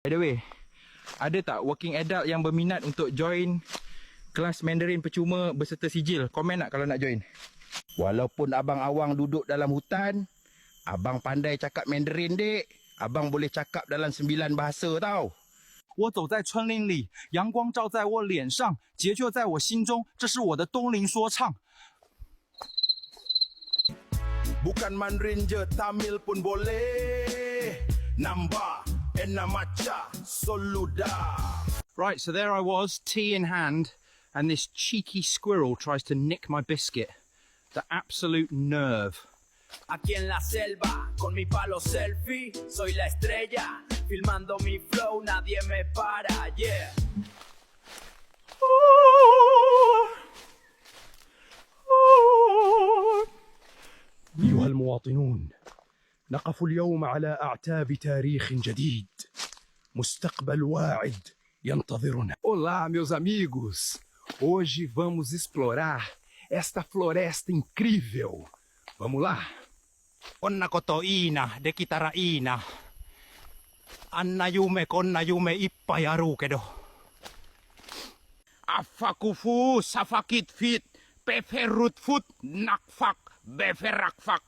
By the way, ada tak working adult yang berminat untuk join kelas Mandarin percuma berserta sijil? Komen nak kalau nak join. Walaupun abang awang duduk dalam hutan, abang pandai cakap Mandarin dek. Abang boleh cakap dalam sembilan bahasa tau. 我走在村林里，阳光照在我脸上，节奏在我心中，这是我的东林说唱。 Bukan Mandarin je, Tamil pun boleh. Nambah, ena maca, soluda. Right, so there I was, tea in hand, and this cheeky squirrel tries to nick my biscuit. The absolute nerve. Aquí en la selva, con mi palo selfie, soy la estrella. Filmando mi flow, nadie me para, yeah. أيها المواطنون نقف اليوم على أعتاب تاريخ جديد مستقبل واعد ينتظرنا Olá, meus amigos! Hoje vamos explorar esta floresta incrível. Vamos lá? Onna koto ina, dekitara ina. Anna yume konna yume ippa ja ruukedo. Affakufu, safakit fit, peferut fut, nakfak, beferakfak.